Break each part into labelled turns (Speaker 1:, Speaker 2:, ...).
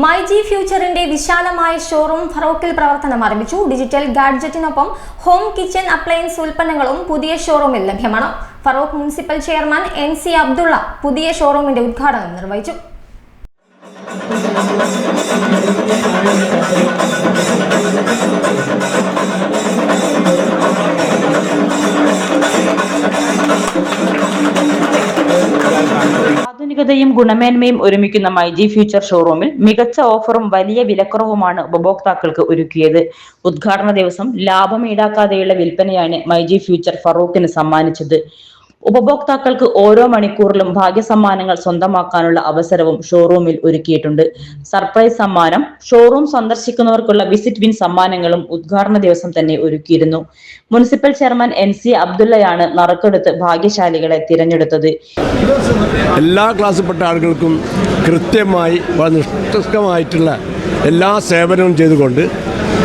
Speaker 1: My G ഫ്യൂച്ചറിന്റെ വിശാലമായ showroom ഫറോക്കിൽ പ്രവർത്തനം ആരംഭിച്ചു. ഡിജിറ്റൽ ഗാഡ്ജറ്റിനൊപ്പം ഹോം കിച്ചൺ അപ്ലയൻസ് ഉൽപ്പന്നങ്ങളും പുതിയ ഷോറൂമിൽ ലഭ്യമാണ്. Feroke municipal chairman N C Abdulla പുതിയ ഷോറൂമിന്റെ ഉദ്ഘാടനം നിർവഹിച്ചു.
Speaker 2: ആധുനികതയും ഗുണമേന്മയും ഒരുമിക്കുന്ന മൈജി ഫ്യൂച്ചർ ഷോറൂമിൽ മികച്ച ഓഫറും വലിയ വിലക്കുറവുമാണ് ഉപഭോക്താക്കൾക്ക് ഒരുക്കിയത്. ഉദ്ഘാടന ദിവസം ലാഭം ഈടാക്കാതെയുള്ള വിൽപ്പനയാണ് മൈജി ഫ്യൂച്ചർ ഫറൂഖിന് സമ്മാനിച്ചത്. ഉപഭോക്താക്കൾക്ക് ഓരോ മണിക്കൂറിലും ഭാഗ്യസമ്മാനങ്ങൾ സ്വന്തമാക്കാനുള്ള അവസരവും ഷോറൂമിൽ ഒരുക്കിയിട്ടുണ്ട്. സർപ്രൈസ് സമ്മാനം ഷോറൂം സന്ദർശിക്കുന്നവർക്കുള്ള വിസിറ്റ് വിൻ സമ്മാനങ്ങളും ഉദ്ഘാടന ദിവസം തന്നെ ഒരുക്കിയിരുന്നു. മുനിസിപ്പൽ ചെയർമാൻ എൻ സി അബ്ദുള്ളയാണ് നറുക്കെടുത്ത് ഭാഗ്യശാലികളെ തിരഞ്ഞെടുത്തത്.
Speaker 3: എല്ലാ ക്ലാസ്സിൽപ്പെട്ട ആളുകൾക്കും കൃത്യമായി നിഷ്ഠമായിട്ടുള്ള എല്ലാ സേവനവും ചെയ്തുകൊണ്ട്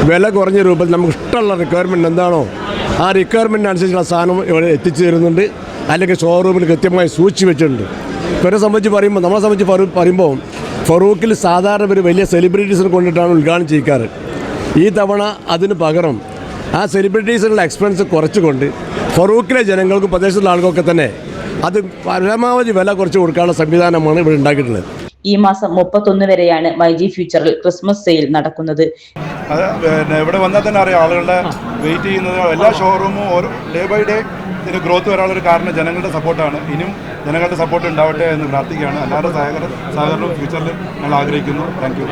Speaker 3: വില കുറഞ്ഞ രൂപത്തിൽ നമുക്ക് ഇഷ്ടമുള്ള റിക്വയർമെന്റ് എന്താണോ ആ റിക്വയർമെന്റ് അനുസരിച്ചുള്ള സാധനം ഇവിടെ എത്തിച്ചു തരുന്നുണ്ട്. അല്ലെങ്കിൽ ഷോറൂമിൽ കൃത്യമായി സൂക്ഷിച്ച് വെച്ചിട്ടുണ്ട്. ഇവരെ സംബന്ധിച്ച് പറയുമ്പോൾ നമ്മളെ സംബന്ധിച്ച് പറയുമ്പോൾ ഫറൂഖിൽ സാധാരണ ഒരു വലിയ സെലിബ്രിറ്റീസിനെ കൊണ്ടിട്ടാണ് ഉദ്ഘാടനം ചെയ്യിക്കാറ്. ഈ തവണ അതിന് പകരം ആ സെലിബ്രിറ്റീസിനുള്ള എക്സ്പെൻസ് കുറച്ചുകൊണ്ട് ഫറൂഖിലെ ജനങ്ങൾക്കും പ്രദേശത്തുള്ള ആളുകൾക്കൊക്കെ തന്നെ അത് പരമാവധി വില കുറച്ച് കൊടുക്കാനുള്ള സംവിധാനമാണ് ഇവിടെ ഉണ്ടാക്കിയിട്ടുള്ളത്.
Speaker 2: ഈ മാസം മുപ്പത്തൊന്ന് വരെയാണ് മൈജി ഫ്യൂച്ചറിൽ ക്രിസ്മസ് സെയിൽ നടക്കുന്നത്.
Speaker 4: അത് പിന്നെ ഇവിടെ വന്നാൽ തന്നെ അറിയാം ആളുകളുടെ വെയിറ്റ് ചെയ്യുന്നത്. എല്ലാ ഷോറൂമും ഓരോ ഡേ ബൈ ഡേ ഇതിന് ഗ്രോത്ത് വരാനുള്ളൊരു കാരണം ജനങ്ങളുടെ സപ്പോർട്ടാണ് ഇനിയും ജനങ്ങളുടെ സപ്പോർട്ട് ഉണ്ടാവട്ടെ എന്ന് പ്രാർത്ഥിക്കുകയാണ്. എല്ലാവരുടെ സഹകരണം സഹകരണവും ഫ്യൂച്ചറിൽ ഞങ്ങൾ ആഗ്രഹിക്കുന്നു. താങ്ക്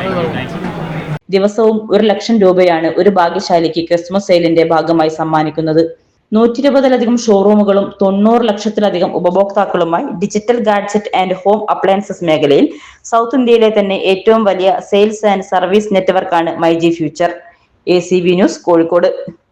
Speaker 2: ദിവസവും ഒരു ലക്ഷം രൂപയാണ് ഒരു ഭാഗ്യശാലിക്ക് ക്രിസ്മസ് സെയിലിന്റെ ഭാഗമായി സമ്മാനിക്കുന്നത്. നൂറ്റി ഇരുപതിലധികം ഷോറൂമുകളും തൊണ്ണൂറ് ലക്ഷത്തിലധികം ഉപഭോക്താക്കളുമായി digital gadget and home appliances മേഖലയിൽ സൗത്ത് ഇന്ത്യയിലെ തന്നെ ഏറ്റവും വലിയ സെയിൽസ് ആൻഡ് സർവീസ് നെറ്റ്വർക്കാണ് myG future. A news Kozhikode.